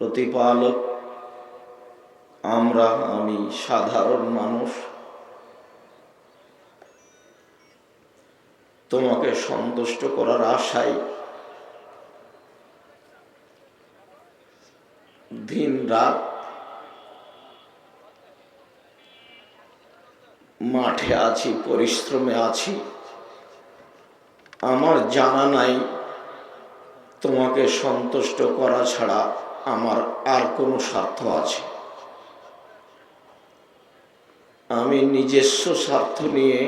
প্রতিপালক, আমরা আমি সাধারণ মানুষ। তোমাকে সন্তুষ্ট করার আশায় দিন রাত মাঠে আছি, পরিশ্রমে আছি। আমার জানা নাই তোমাকে সন্তুষ্ট করা ছাড়া আমার আর কোনো স্বার্থ আছে। আমি নিজস্ব স্বার্থ নিয়ে,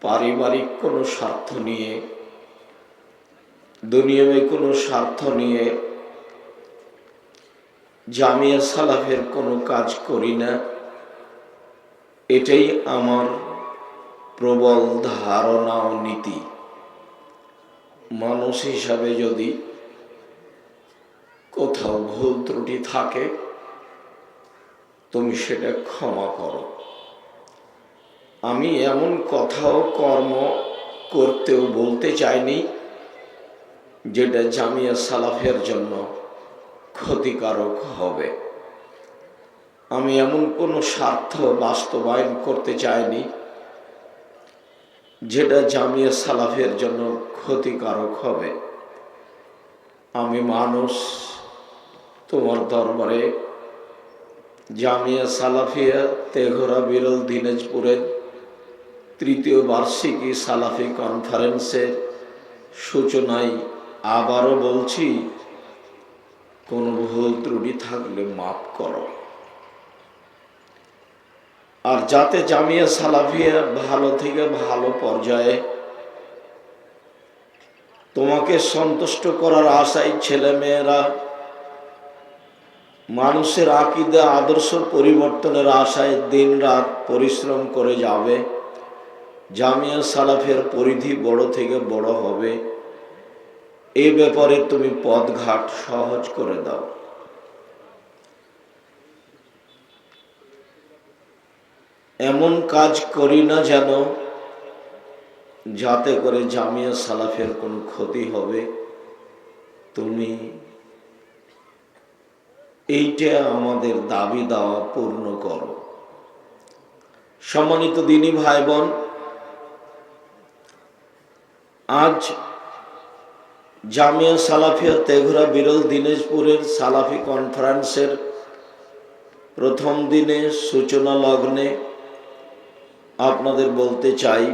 পারিবারিক কোনো স্বার্থ নিয়ে, দুনিয়ামে কোনো স্বার্থ নিয়ে, জামিয়া সালাফের কোনো কাজ করি না। এটাই আমার প্রবল ধারণা ও নীতি। মানুষ হিসাবে যদি কোথাও ভুল ত্রুটি থাকে, তুমি সেটা ক্ষমা করো। আমি এমন কথাও কর্ম করতেও বলতে চাইনি, যেটা জামিয়া সালাফের জন্য ক্ষতিকারক হবে। আমি এমন কোনো স্বার্থ বাস্তবায়ন করতে চাইনি, যেটা জামিয়া সালাফের জন্য ক্ষতিকারক হবে। আমি মানুষ তোমার দরবারে জামিয়া সালাফিয়া তেঘরা বিরল দিনাজপুরের তৃতীয় বার্ষিকী সালাফি কনফারেন্সের সূচনায় আবারও বলছি, কোনো ভুল ত্রুটি থাকলে মাফ করো। আর যাতে জামিয়া সালাফিয়া ভালো থেকে ভালো পর্যায়ে তোমাকে সন্তুষ্ট করার আশায় ছেলে মেয়েরা মানুষের আকিদা, আদর্শ পরিবর্তনের আশায় দিন রাত পরিশ্রম করে যাবে। জামিয়া সালাফের পরিধি বড় থেকে বড় হবে। এ ব্যাপারে তুমি পথঘাট সহজ করে দাও। এমন কাজ করি না যেন যাতে করে জামিয়া সালাফের কোনো ক্ষতি হবে। তুমি এইটা আমাদের দাবি দাওয়া পূর্ণ করো। সম্মানিত দিনী ভাই বোন আজ জামিয়া সালাফিয়া তেঘরা বিরল দিনাজপুরের সালাফি কনফারেন্সের প্রথম দিনে সূচনা লগ্নে আপনাদের বলতে চাই